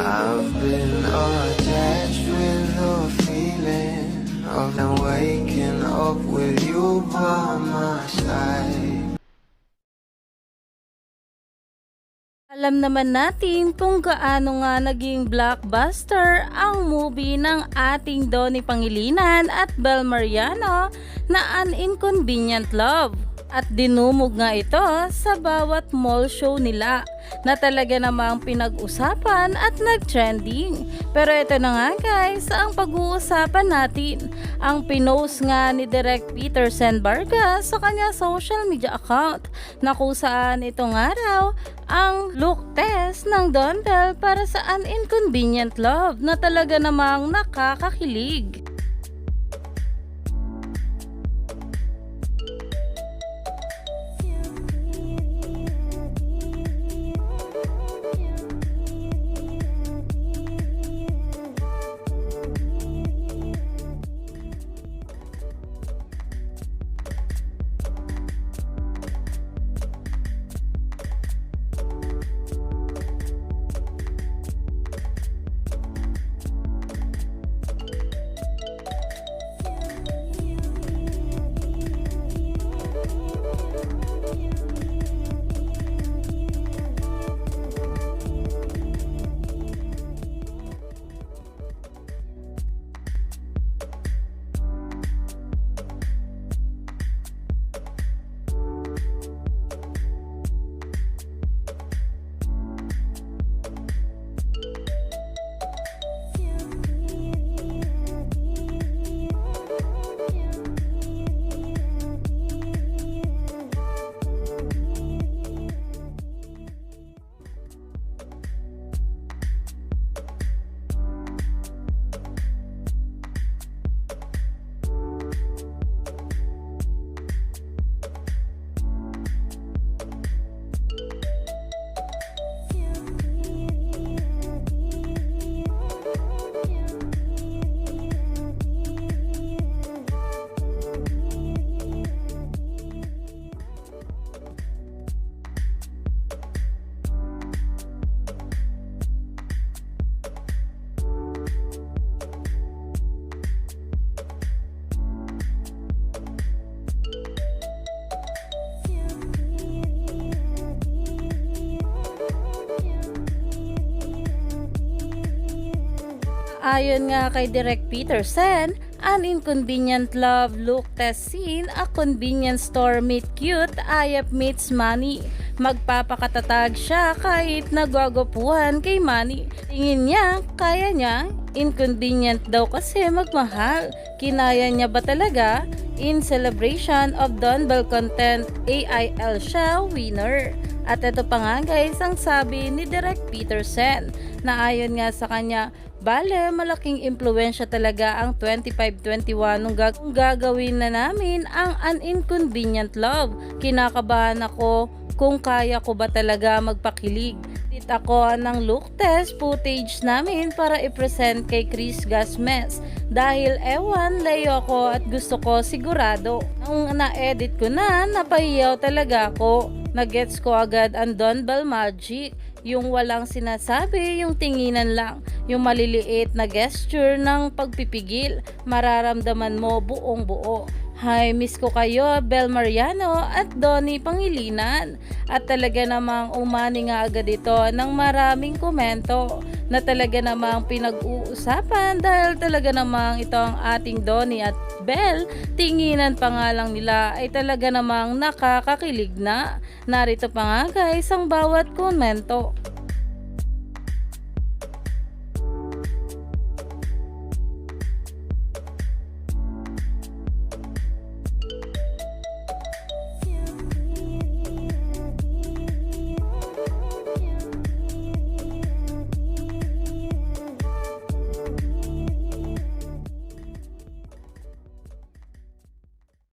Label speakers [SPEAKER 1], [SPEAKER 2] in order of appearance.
[SPEAKER 1] I've been attached with the feeling of now waking up with you by my side.
[SPEAKER 2] Alam naman natin kung gaano nga naging blockbuster ang movie ng ating Donnie Pangilinan at Bel Mariano na An Inconvenient Love. At dinumog nga ito sa bawat mall show nila na talaga namang pinag-usapan at nag-trending. Pero ito na nga guys, ang pag-uusapan natin. Ang pinost nga ni Direk Peter Sen Vargas sa kanya social media account na kung saan ito nga raw ang look test ng Don Bell para sa An Inconvenient Love na talaga namang nakakakilig. Ayon nga kay Direk Peterson, an inconvenient love look test scene, a convenience store meet cute, ayap meets money. Magpapakatatag siya kahit nagwagopuhan kay money. Tingin niya, kaya niya, inconvenient daw kasi magmahal. Kinaya niya ba talaga? In celebration of Don Bell Content, AIL siya winner. At ito pa nga guys ang sabi ni Direk Peterson na ayon nga sa kanya, bale malaking impluensya talaga ang 25-21 nung gag- gagawin na namin ang An Inconvenient Love. Kinakabahan ako kung kaya ko ba talaga magpakilig. Tit ako ng look test footage namin para i-present kay Chris Gasmes. Dahil ewan, layo ako at gusto ko sigurado. Nung na-edit ko na, napahiyaw talaga ako. Nagets ko agad ang Don Bell. Yung walang sinasabi, yung tinginan lang. Yung maliliit na gesture ng pagpipigil. Mararamdaman mo buong buo. Hi, miss ko kayo, Bel Mariano at Donnie Pangilinan. At talaga namang umani nga agad ito ng maraming komento na talaga namang pinag-uusapan dahil talaga namang ito ang ating Donnie at Bel, tinginan pa nga lang nila ay talaga namang nakakakilig na. Narito pa nga guys ang bawat komento.